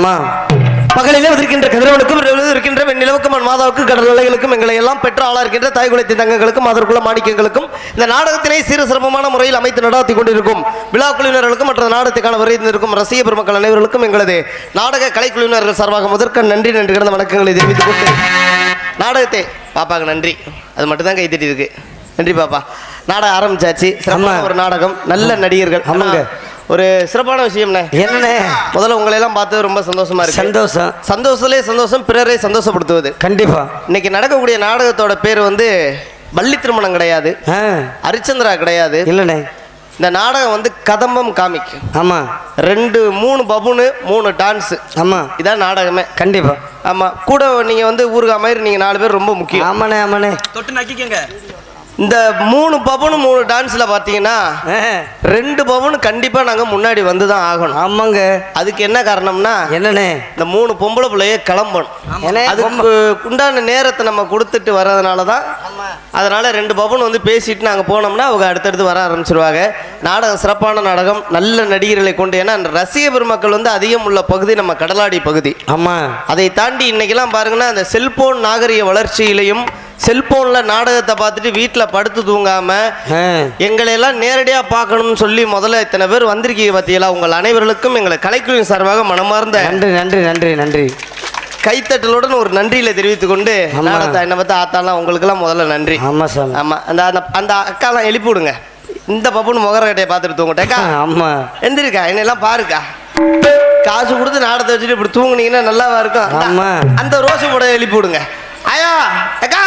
ஆமா பகலிலே இருக்கின்ற கதிரவனுக்கும் இருக்கின்ற வெண்ணிலவுக்கும் மாதாவுக்கும் கடல் நிலைகளுக்கும் எங்களை எல்லாம் பெற்ற ஆளா இருக்கின்ற தாய் குலத்தின் தங்கங்களுக்கும் அதற்குள்ள மாணிக்கங்களுக்கும் இந்த நாடகத்தினை சீர சிறப்பமான முறையில் அமைத்து நடாத்தி கொண்டிருக்கும் விழா குழுவினர்களுக்கும் மற்ற நாடகத்துக்கான விரைந்திருக்கும் ரசிக பெருமக்கள் அனைவருக்கும் எங்களது நாடக கலைக்குழுவினர்கள் சார்பாக முதற்க நன்றி நன்றி கிடந்த வணக்கங்களை தெரிவித்துக் கொண்டு நாடகத்தை பாப்பாக்கு நன்றி. அது மட்டும்தான் கை தட்டி இருக்கு நன்றி பாப்பா. நாடகம் ஆரம்பிச்சாச்சு. ஆமா. ஒரு நாடகம். நல்ல நடிகர்கள். ஆமாங்க. ஒரு சிறப்பான விஷயம்ண்ணே. என்னண்ணே? முதல்ல உங்களை எல்லாம் பார்த்து ரொம்ப சந்தோஷமா இருக்கு. சந்தோஷம். சந்தோஷத்திலே சந்தோஷம் பிறரை சந்தோஷப்படுத்துவது. கண்டிப்பா. இன்னைக்கு நடக்கக்கூடிய நாடகத்தோட பேர் வந்து வள்ளி திருமணம் கிடையாது. ஆ. ஹரிச்சந்திரா கிடையாது. இல்லண்ணே. இந்த நாடகம் வந்து கதம்பம் காமிக் ஆமா. ரெண்டு மூணு பபுனு மூணு டான்ஸ். ஆமா. இதான் நாடகமே. கண்டிப்பா. ஆமா. கூட நீங்க வந்து ஊருகா மாதிரி நீங்க நாலு பேர் ரொம்ப முக்கியம். ஆமாண்ணே ஆமாண்ணே. தொட்டு நக்கிக்கங்க. இந்த மூணு பவனு மூணு டான்ஸ்ல பாத்தீங்கன்னா ரெண்டு பவனு கண்டிப்பா நாங்க முன்னாடி வந்து தான் ஆகணும். ஆமாங்க. அதுக்கு என்ன காரணம்னா என்னண்ணே? இந்த மூணு பொம்பளை பிள்ளைய கிளம்பணும். அதுக்கு உண்டான நேரத்தை நம்ம கொடுத்துட்டு வர்றதுனால தான் அதனால ரெண்டு பவன் வந்து பேசிட்டு நாங்கள் போனோம்னா அவங்க அடுத்தடுத்து வர ஆரம்பிச்சிருவாங்க. நாடகம் சிறப்பான நாடகம் நல்ல நடிகர்களை கொண்டு ஏன்னா ரசிக பெருமக்கள் வந்து அதிகம் உள்ள பகுதி நம்ம கடலாடி பகுதி. ஆமா. அதை தாண்டி இன்னைக்கெல்லாம் பாருங்கன்னா அந்த செல்போன் நாகரிக வளர்ச்சியிலையும் செல்போனில் நாடகத்தை பார்த்துட்டு வீட்டில் படுத்து தூங்காம ஆ, எங்களை எல்லாம் நேரடியாக பார்க்கணும்னு சொல்லி முதல்ல இத்தனை பேர் வந்திருக்கீங்க பார்த்தீங்களா உங்கள் அனைவர்களுக்கும் எங்களை கலைக்குழுவின் சார்பாக மனமார்ந்த நன்றி நன்றி நன்றி நன்றி. கைத்தட்டலுடன் ஒரு நன்றியில தெரிவித்துக் கொண்டு என்னை பார்த்து ஆத்தாலாம் உங்களுக்கெல்லாம் முதல்ல நன்றி. ஆமா சாமி. ஆமா. அந்த அந்த அக்காலாம் எழுப்பி விடுங்க இந்த பப்புன்னு முகரக்கட்டையை பார்த்துட்டு தூங்கட்டேக்கா ஆமா. எந்திரிக்கா என்னெல்லாம் பாருக்கா. காசு கொடுத்து நாடகத்தை வச்சுட்டு இப்படி தூங்குனீங்கன்னா நல்லாவா இருக்கும். அந்த- ரோசு கூட எழுப்பி விடுங்க ஐயா அக்கா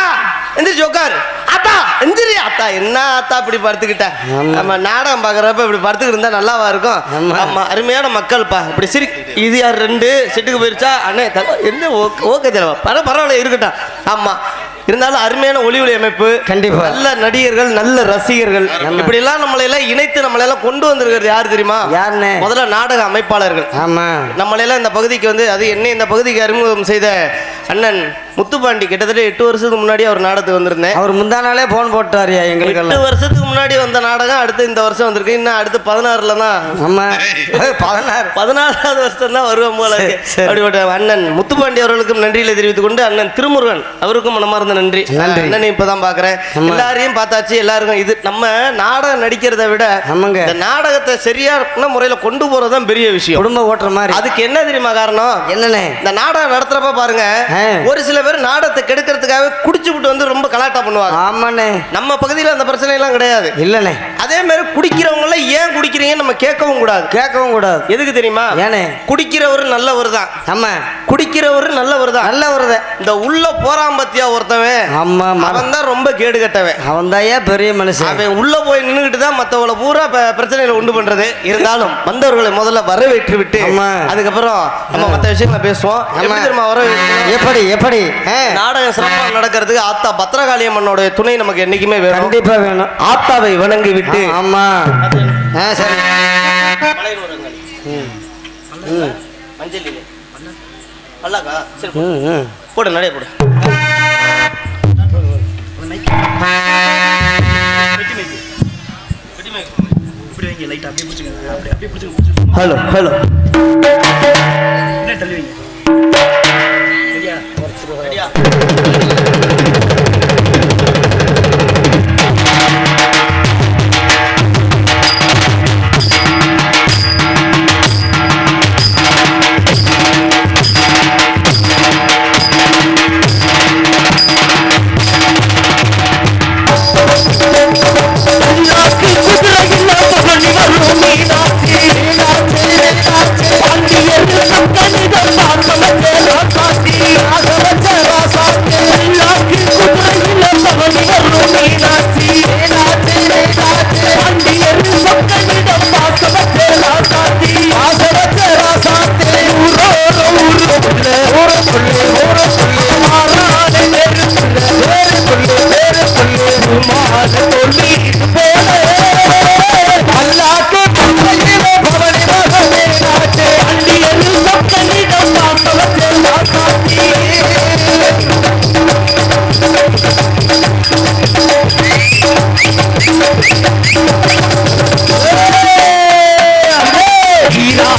எந்திரிச்சு உட்காரு அத்தா எந்திரி அத்தா என்ன அத்தா இப்படி படுத்துக்கிட்ட. நம்ம நாடகம் பார்க்குறப்ப இப்படி படுத்துக்கிட்டு இருந்தா நல்லாவா இருக்கும்? ஆமா. ஆமா அருமையான மக்கள்ப்பா. இப்படி சிரி. இது யார் ரெண்டு? செட்டுக்கு போயிருச்சா? அண்ணே என்ன ஓகே தலைவா பர பரவாயில்ல இருக்கட்டும். ஆமா. இருந்தாலும் அருமையான ஒளி ஒளி அமைப்பு. கண்டிப்பா. நல்ல நடிகர்கள் நல்ல ரசிகர்கள். இப்படி எல்லாம் நம்மளை எல்லாம் இணைத்து நம்மளை எல்லாம் கொண்டு வந்திருக்கிறது யார் தெரியுமா? யாருண்ணே? முதல்ல நாடக அமைப்பாளர்கள். ஆமா. நம்மளை எல்லாம் இந்த பகுதிக்கு வந்து அது என்ன இந்த பகுதிக்கு அறிமுகம் செய்த அண்ணன் முத்துப்பாண்டி கிட்டத்தட்ட எட்டு வருஷத்துக்கு முன்னாடி அவர் நாடகத்துக்கு வந்திருந்தேன். அவர் முந்தா நாளே போன் போட்டாரியா எட்டு எங்களுக்கெல்லாம் வருஷத்துக்கு முன்னாடி வந்த நாடகம் அடுத்து இந்த வருஷம் வந்திருக்கு. இன்னும் அடுத்து பதினாறுல தான். ஆமா ஏய், பதினாறு. பதினாறாவது வருஷம் தான் வருவோம் போல. அப்படிப்பட்ட அண்ணன் முத்துப்பாண்டி அவர்களுக்கும் நன்றியில தெரிவித்துக் கொண்டு அண்ணன் திருமுருகன் அவருக்கும் மனமார்ந்த நன்றி. நன்றி. அண்ணனை இப்பதான் பாக்குறேன். எல்லாரையும் பார்த்தாச்சு எல்லாருக்கும் இது நம்ம நாடகம் நடிக்கிறதை விட. இந்த நாடகத்தை சரியான முறையில கொண்டு போறதுதான் பெரிய விஷயம். குடும்ப ஓட்டுற மாதிரி. அதுக்கு என்ன தெரியுமா காரணம்? என்னண்ணே? இந்த நாடகம் நடத்துறப்ப பாருங்க. ஒரு சில பேர் நாடகத்தை கெடுக்கிறதுக்காக குடிச்சு விட்டு வந்து ரொம்ப கலாட்டா பண்ணுவாங்க. ஆமாண்ணே. நம்ம பகுதியில் அந்த பிரச்சனை எல்லாம் கிடையாது. இல்லண்ணே. அதே மாதிரி குடிக்கிறவங்கள ஏன் குடிக்கிறீங்கன்னு நம்ம கேட்கவும் கூடாது. கேட்கவும் கூடாது. எதுக்கு தெரியுமா? ஏனே குடிக்கிறவர் நல்லவர் தான். ஆமா. குடிக்கிறவர் நல்லவர் தான். நல்ல வருத இந்த உள்ள போறான் பத்தியா ஒருத்தவன்? ஆமா அவன் தான் ரொம்ப கேடு கட்டவன். அவன் பெரிய மனுஷன். அவன் உள்ள போய் நின்றுகிட்டு தான் மத்தவங்கள பூரா பிரச்சனைகளை உண்டு பண்றது. இருந்தாலும் வந்தவர்களை முதல்ல வரவேற்று விட்டு. அதுக்கப்புறம் நம்ம மத்த விஷயங்களை பேசுவோம். எப்படி எப்படி எப்படி? நாடகம் சிறப்பாக நடக்கிறதுக்கு ஆத்தா பத்திரகாளியம்மனோட துணை நமக்கு என்னைக்குமே வேணும். கண்டிப்பா வேணும். ஆத்தாவை வணங்கி விட்டு ஆமா. ஆ சரி. மஞ்சள் இலை. பல்லாக்கா சரி ம் ம். போடு நடைய போடு. இப்படி வைங்க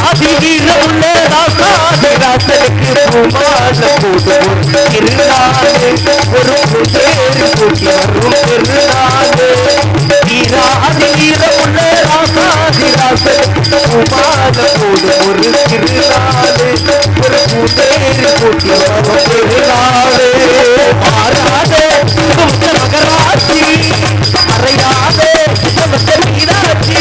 ஆதியிலுள்ள ராசாதி ராசனுக்கு பூமால போடும் திருநாளு ஒரு புதேறு கூட்டி வரும் திருநாளு ஆதியிலுள்ள ராசாதி ராசனுக்கு பூமால போடும் ஒரு திருநாளு ஒரு புதேறு கூட்டி வரும் திருநாளு மாறாதே மகராட்சி அறையாதே நமக்கு மீனாட்சி.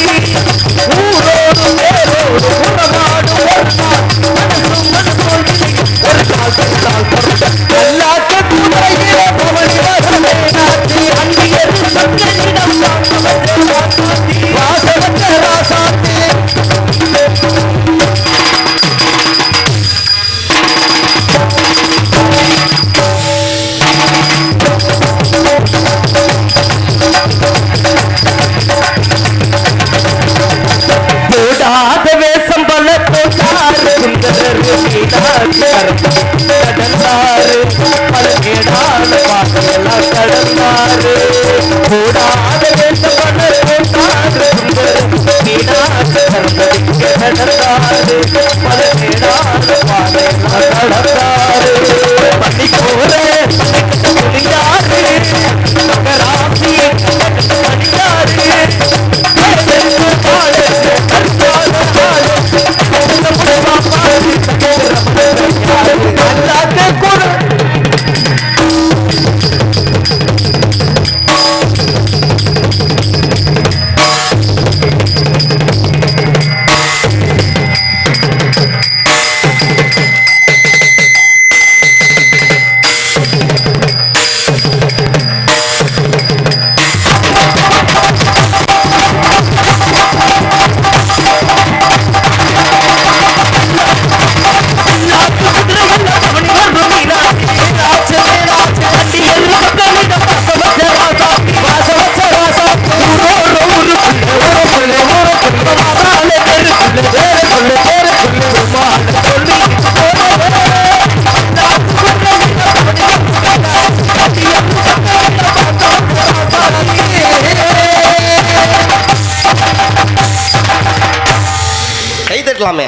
கை தட்டலாமே.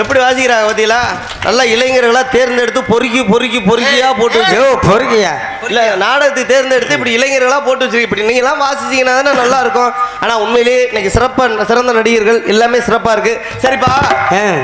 எப்படி வாசிக்கிறாங்க பார்த்தீங்களா? நல்லா இளைஞர்களா தேர்ந்தெடுத்து பொறுக்கி பொறுக்கி பொறுக்கியா போட்டு வச்சு பொறுக்கியா? இல்ல நாடகத்தை தேர்ந்தெடுத்து இப்படி இளைஞர்களா போட்டு வச்சிருக்கு இப்படி நீங்க எல்லாம் வாசிச்சீங்கன்னா தானே நல்லா இருக்கும் ஆனா உண்மையிலேயே இன்னைக்கு சிறப்பா சிறந்த நடிகர்கள் எல்லாமே சிறப்பா இருக்கு. சரிப்பா.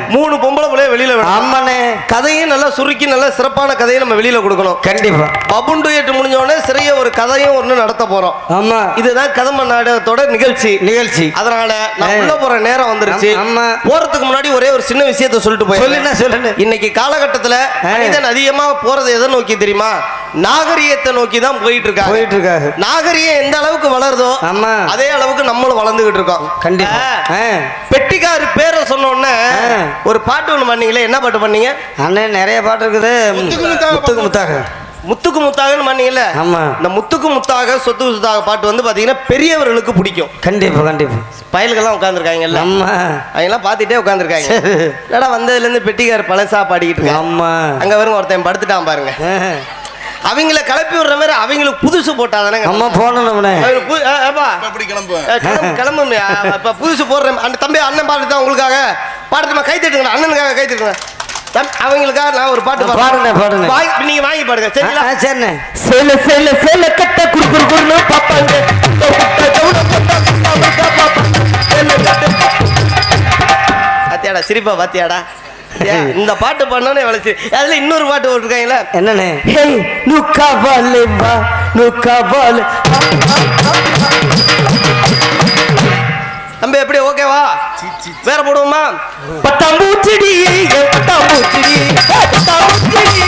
மூணு பொம்பளை பிள்ளைய வெளியில. ஆமாண்ணே. கதையும் நல்லா சுருக்கி நல்லா சிறப்பான கதையை நம்ம வெளியில கொடுக்கணும். கண்டிப்பா. பபுண்டு எட்டு முடிஞ்ச உடனே சிறிய ஒரு கதையும் ஒன்று நடத்த போறோம். ஆமா. இதுதான் கதம்ப நாடகத்தோட நிகழ்ச்சி. நிகழ்ச்சி. அதனால நான். உள்ள போற நேரம் வந்துருச்சு. ஆமா. போறதுக்கு முன்னாடி ஒரே ஒரு சின்ன விஷயத்த சொல்லிட்டு போய் சொல்லுண்ணே சொல்லுண்ணே. இன்னைக்கு காலகட்டத்துல. மனிதன் அதிகமா போறது எதை நோக்கி தெரியுமா? நாகரிகத்தை நோக்கி தான் போயிட்டு இருக்காங்க போயிட்டு இருக்காரு நாகரிகம் எந்த அளவுக்கு வளருதோ ஆமா. அதே அளவுக்கு நம்மளும் வளர்ந்துகிட்டு இருக்கோம். கண்டிப்பா. பெட்டிக்காரு பேரை சொன்ன உடனே ஆ. ஒரு பாட்டு ஒண்ணு பண்ணீங்களே என்ன பாட்டு பண்ணீங்க? அண்ணே நிறைய பாட்டு இருக்குது. முத்துக்கு முத்தாக முத்துக்கு முத்தாகன்னு பண்ணீங்கல்ல ஆமா. இந்த முத்துக்கு முத்தாக சொத்து சுத்தாக பாட்டு வந்து பாத்தீங்கன்னா பெரியவர்களுக்கு பிடிக்கும். கண்டிப்பா கண்டிப்பா. பயல்கள்லாம் உட்காந்துருக்காங்கல்ல ஆமா. அவங்கெல்லாம் பார்த்துட்டே உட்காந்துருக்காங்க. இல்லடா வந்ததுலேருந்து பெட்டிக்கார் பழசா பாடிக்கிட்டு இருக்காங்க ஆமா. அங்க வருங்க ஒருத்தன் படுத்துட்டான் பாருங்க. அவங்கள கிளப்பி விடுற மாதிரி அவங்களுக்கு புதுசு போட்டாதானே அம்மா போனோம்னே அவங்களுக்கு பு- ஏ, ஏப்பா. ஏ, கிளம்பு, கிளம்பும்யா. இப்ப புதுசு போடுறேன் அந்த தம்பி அண்ணன் பாட்டு தான் உங்களுக்காக. பாடுறதுமா கை தட்டுங்க அண்ணனுக்காக கை தட்டுங்க அவங்களுக்காக நான் ஒரு பாட்டு. பாடுங்க, பாடுங்க. வாங்கி- நீங்க வாங்கி பாடுங்க. சரிங்களா? ஆ, சரிண்ணே. சேல சேல சேல கட்ட குறு குறு குறுன்னு பாப்பாங்க. பாத்தியாடா சிரிப்பா பாத்தியாடா இந்த பாட்டு பண்ணோன்னே வளர்ச்சி அதுல இன்னொரு பாட்டு போட்டிருக்காங்களா. என்னண்ணே? ஹேய் நுக்கா பாலே நுக்கா பால் தம்பி எப்படி ஓகேவா வேற போடுவோமா? பட்டாம்பூச்சிடி பட்டாம்பூச்சிடி பட்டாம்பூச்சிடி.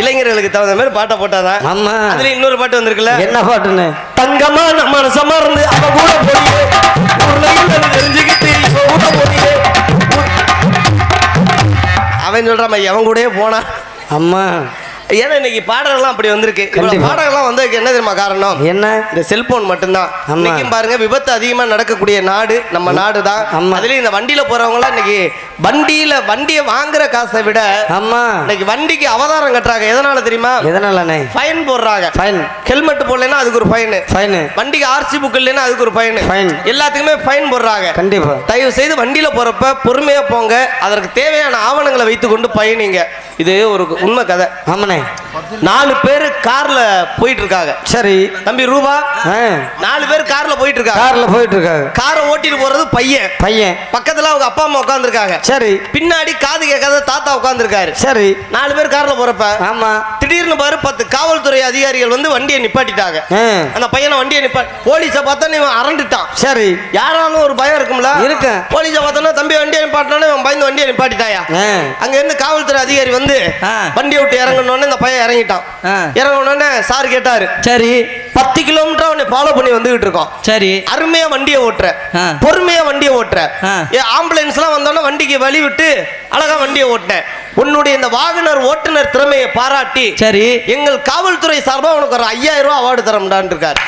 இளைஞர்களுக்கு தகுந்த மாதிரி பாட்டை போட்டாதான். ஆமா. அதுல இன்னொரு பாட்டு வந்திருக்குல்ல? என்ன பாட்டுண்ணே தங்கமா நம்ம மனசமா இருந்து அவ கூட போடியே தெரிஞ்சுக்கிட்டு இப்ப கூட போடியே அவன் சொல்றான் எவன் கூடயே போனா. அம்மா ஏன்னா இன்னைக்கு பாடல்கள்லாம் அப்படி வந்திருக்கு. பாடல்கள்லாம் வந்ததுக்கு என்ன தெரியுமா காரணம்? என்ன? இந்த செல்போன் மட்டும்தான். இன்னைக்கும் பாருங்க விபத்து அதிகமா நடக்கக்கூடிய நாடு நம்ம நாடு தான். அதுலயும் இந்த வண்டியில போறவங்கலாம் இன்னைக்கு வண்டியில வண்டியை வாங்குற காசை விட ஆமா. இன்னைக்கு வண்டிக்கு அவதாரம் கட்டுறாங்க. எதனால தெரியுமா? எதனாலண்ணே? ஃபைன் போடுறாங்க. ஃபைன். ஹெல்மெட் போடலைன்னா அதுக்கு ஒரு ஃபைன். ஃபைனு. வண்டிக்கு ஆர்சி புக் இல்லைன்னா அதுக்கு ஒரு ஃபைன். Fine. எல்லாத்துக்குமே ஃபைன் போடுறாங்க. கண்டிப்பா. தயவு செய்து வண்டியில போறப்ப பொறுமையா போங்க. அதற்கு தேவையான ஆவணங்களை வைத்துக்கொண்டு பயணிங்க. இது ஒரு உண்மை கதை. ஆமாண்ணே. நாலு பேர் கார்ல போயிட்டு இருக்காங்க சரி. தம்பி ரூபா நாலு பேர் கார்ல போயிட்டு இருக்காங்க கார்ல போயிட்டு இருக்காங்க காரை ஓட்டிட்டு போறது பையன். பையன். பக்கத்துல அவங்க அப்பா அம்மா உட்காந்துருக்காங்க சரி. பின்னாடி காது கேட்காத தாத்தா உட்காந்துருக்காரு சரி. நாலு பேர் கார்ல போறப்ப ஆமா. திடீர்னு பாரு பத்து காவல்துறை அதிகாரிகள் வந்து வண்டியை நிப்பாட்டிட்டாங்க. அந்த பையனை வண்டியை நிப்பா போலீஸை பார்த்தா இவன் அரண்டுட்டான். சரி. யாராலும் ஒரு பயம் இருக்கும்ல? இருக்கு. போலீஸை பார்த்தோன்னா தம்பி வண்டியை நிப்பாட்டினோன்னு பயந்து வண்டியை நிப்பாட்டிட்டாயா? அங்க இருந்து காவல்துறை அதிகாரி வந்து. வண்டியை விட்டு இறங்கணும்னு இந்த பையன் இறங்கிட்டான். ஆ. இறங்கணும்னு சார் கேட்டாரு சரி. பத்து கிலோமீட்டர் அவனை ஃபாலோ பண்ணி வந்துகிட்டு இருக்கோம். சரி. அருமையா வண்டியை ஓட்டுற. பொறுமையா வண்டியை ஓட்டுற. ஆம்புலன்ஸ் எல்லாம் வந்தோன்னா வண்டிக்கு வழி விட்டு அழகா வண்டியை ஓட்டினேன். உன்னுடைய இந்த வாகனர் ஓட்டுநர் திறமையை பாராட்டி சரி. எங்கள் காவல்துறை சார்பா உனக்கு ஒரு ஐயாயிரம் ரூபாய் அவார்டு தரமுடான்னு இருக்காரு.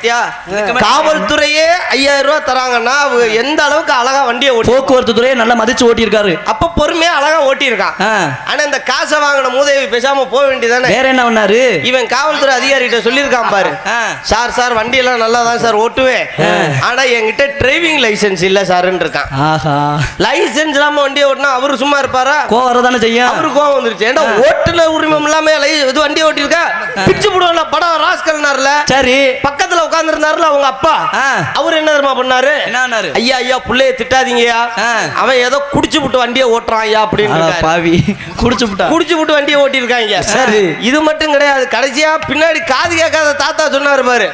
பாத்தியா? காவல்துறையே ஐயாயிரம் ரூபாய் தராங்கன்னா அவங்க எந்த அளவுக்கு அழகா வண்டியை ஓட்டி போக்குவரத்து துறையை நல்லா மதிச்சு ஓட்டியிருக்காரு. அப்ப பொறுமையா அழகா ஓட்டியிருக்கான். ஆனா இந்த காசை வாங்கின மூதேவி பேசாம போக வேண்டியதானே? வேற என்ன பண்ணாரு? இவன் காவல்துறை அதிகாரிகிட்ட சொல்லியிருக்கான் பாரு. சார் சார் வண்டி எல்லாம் நல்லா தான் சார் ஓட்டுவேன். ஆனா என்கிட்ட டிரைவிங் லைசென்ஸ் இல்ல சார்ன்னு இருக்கான். ஆஹா. லைசென்ஸ் இல்லாம வண்டியை ஓட்டினா அவரு சும்மா இருப்பாரா? கோவம் வரதானே செய்யும்? அவரு கோவம் வந்துருச்சு. ஏன்னா ஓட்டுநர் உரிமம் இல்லாம இது வண்டி ஓட்டிருக்க பிச்சு போடுவாங்க படம் ராஸ்கல்னார்ல. சரி. பக்கத்துல உட்கார்ந்து இருந்தாருல அவங்க அப்பா. அவர் என்ன தெரியுமா பண்ணாரு? என்ன ஐயா ஐயா புள்ளைய திட்டாதீங்கய்யா ஆ. அவன் ஏதோ குடிச்சு விட்டு வண்டியை ஓட்டுறான் ஐயா அப்படின்னு. பாவி. குடிச்சு விட்டா குடிச்சு விட்டு வண்டியை ஓட்டியிருக்காங்க. சரி. இது மட்டும் கிடையாது. கடைசியா பின்னாடி காது கேட்காத தாத்தா சொன்னாரு பாரு.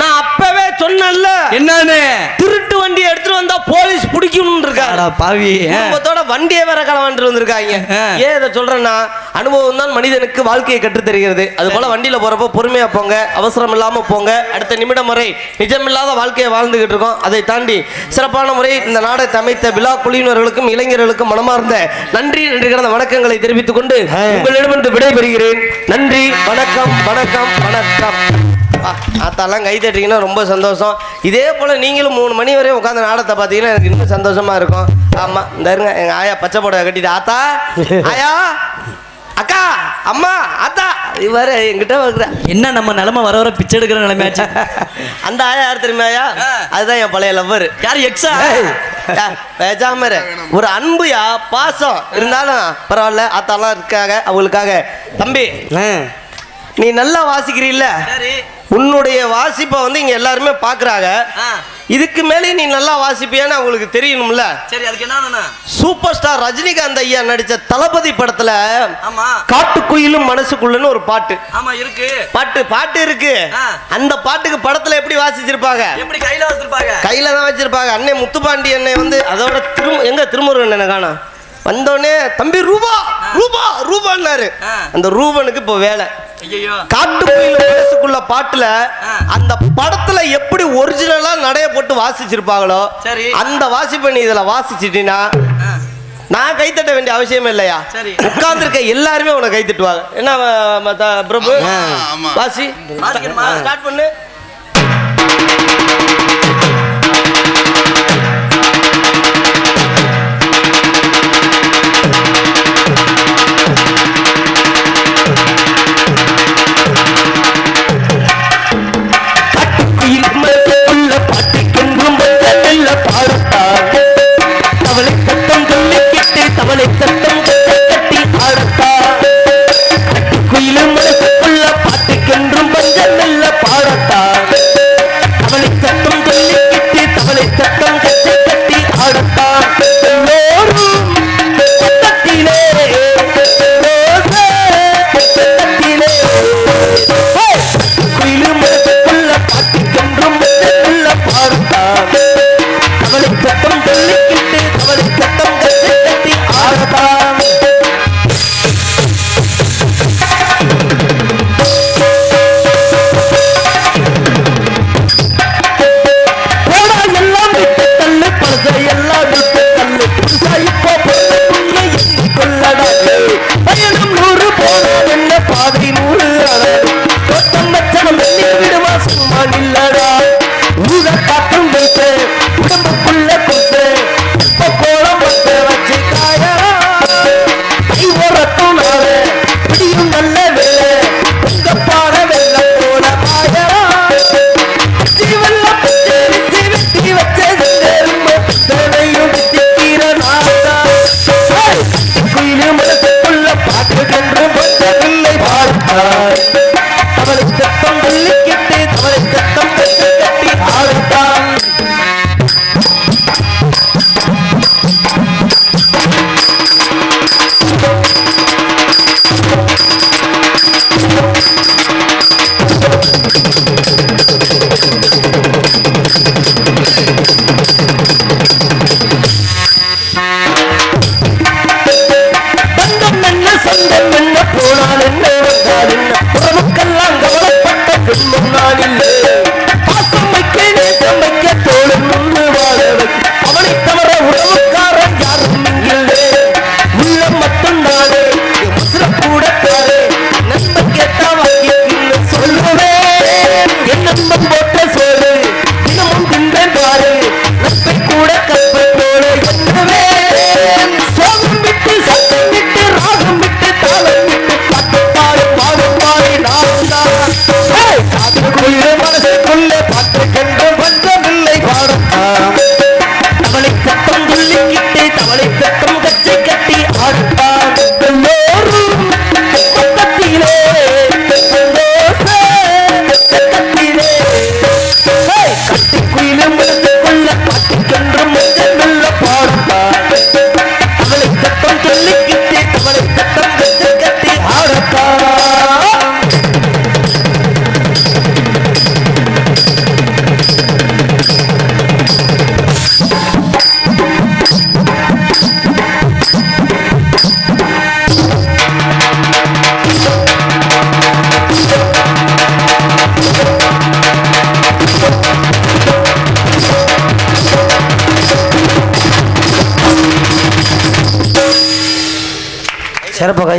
நான் அப்பவே சொன்னேன்ல. என்னன்னு? திருட்டு வண்டி எடுத்துட்டு வந்தா போலீஸ் பிடிக்கணும் இருக்காரு. அட பாவி. குடும்பத்தோட வண்டியை வேற களவாண்டு வந்திருக்காங்க. ஏன் இதை சொல்றேன்னா அனுபவம் தான் மனிதனுக்கு வாழ்க்கையை கற்றுத் தருகிறது அது போல வண்டியில போறப்போ பொறுமையா போங்க அவசரம் இல்லாம போங்க அடுத்த நிமிடம் வரை நிஜமில்லாத வாழ்க்கையை வாழ்ந்துகிட்டு இருக்கோம். அதை தாண்டி சிறப்பான முறை இந்த நாடகத்தை அமைத்த விழா குழுவினர்களுக்கும் இளைஞர்களுக்கும் மனமார்ந்த நன்றி நன்றி கடந்த வணக்கங்களை தெரிவித்துக் கொண்டு. உங்களிடமிருந்து விடைபெறுகிறேன். நன்றி வணக்கம் வணக்கம் வணக்கம். ஆத்தாலாம் கை தட்டிங்கன்னா ரொம்ப சந்தோஷம். இதே போல நீங்களும் மூணு மணி வரையும் உட்காந்து நாடகத்தை பார்த்தீங்கன்னா எனக்கு இன்னும் சந்தோஷமா இருக்கும். ஆமா இந்த இருங்க எங்க ஆயா பச்சை புடவை கட்டிட்டு ஆத்தா ஆயா அக்கா அம்மா ஆத்தா இவரு என்கிட்ட வருகிற என்ன நம்ம நிலைமை வர வர பிச்சை எடுக்கிற நிலைமையாச்சு? அந்த ஆயா யார் தெரியுமா ஆயா? ஆ. அதுதான் என் பழைய லவ்வர் யார் எக்ஸா? பேசாம. ஒரு அன்புயா பாசம் இருந்தாலும் பரவாயில்ல ஆத்தாலாம் இருக்காங்க அவங்களுக்காக. தம்பி நீ நல்லா வாசிக்கிறீல்ல? சரி. உன்னுடைய வாசிப்பை வந்து இங்க எல்லாருமே பாக்குறாங்க. இதுக்கு மேலே நீ நல்லா வாசிப்பியான்னு அவங்களுக்கு தெரியணும்ல? சரி அதுக்கு என்ன சூப்பர் ஸ்டார் ரஜினிகாந்த் ஐயா நடிச்ச தளபதி படத்துல காட்டுக்குயிலும் மனசுக்குள்ளன்னு ஒரு பாட்டு. ஆமா இருக்கு. பாட்டு பாட்டு இருக்கு. அந்த பாட்டுக்கு படத்துல எப்படி வாசிச்சிருப்பாங்க? எப்படி கையில வச்சிருப்பாங்க? கையில தான் வச்சிருப்பாங்க. அண்ணே முத்துப்பாண்டி அண்ணே வந்து அதோட திரு எங்க திருமுருகன் என்ன காணோம். வந்தோடனே தம்பி ரூபா ரூபா ரூபான்னாரு. அந்த ரூபனுக்கு இப்போ வேலை. மனசுக்குள்ள பாட்டுல. அந்த படத்துல எப்படி ஒரிஜினலா நடைய போட்டு வாசிச்சிருப்பாங்களோ சரி. அந்த வாசிப்பை நீ இதுல வாசிச்சிட்டீங்கன்னா நான் கைத்தட்ட வேண்டிய அவசியம் இல்லையா. உட்கார்ந்துருக்க எல்லாருமே உனக்கு கைத்தட்டுவாங்க என்ன பிரபு? வாசி? ஸ்டார்ட் பண்ணு.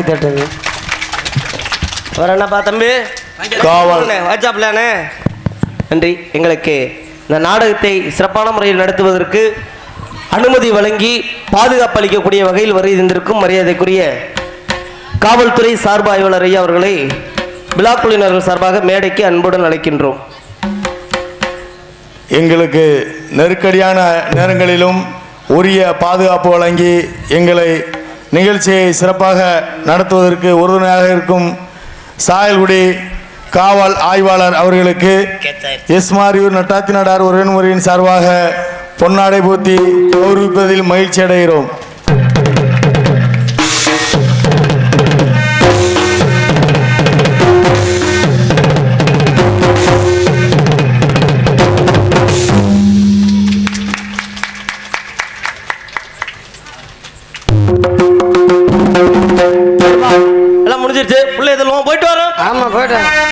சிறப்பாக கை தட்டுங்க வேற என்னப்பா தம்பி? காவல். வாட்ஸ்அப்லானே நன்றி. எங்களுக்கு இந்த நாடகத்தை சிறப்பான முறையில் நடத்துவதற்கு அனுமதி வழங்கி பாதுகாப்பு அளிக்கக்கூடிய வகையில் வருகை தந்திருக்கும் மரியாதைக்குரிய காவல்துறை சார்பு ஆய்வாளர் ஐயா அவர்களை விழா குழுவினர்கள் சார்பாக மேடைக்கு அன்புடன் அழைக்கின்றோம். எங்களுக்கு நெருக்கடியான நேரங்களிலும் உரிய பாதுகாப்பு வழங்கி எங்களை நிகழ்ச்சியை சிறப்பாக நடத்துவதற்கு உறுதுணையாக இருக்கும் சாயல்குடி காவல் ஆய்வாளர் அவர்களுக்கு எஸ்மாரியூர் நட்டாத்தி நாடார் உறவின்முறையின் சார்பாக பொன்னாடை பூத்தி கௌரவிப்பதில் மகிழ்ச்சி அடைகிறோம்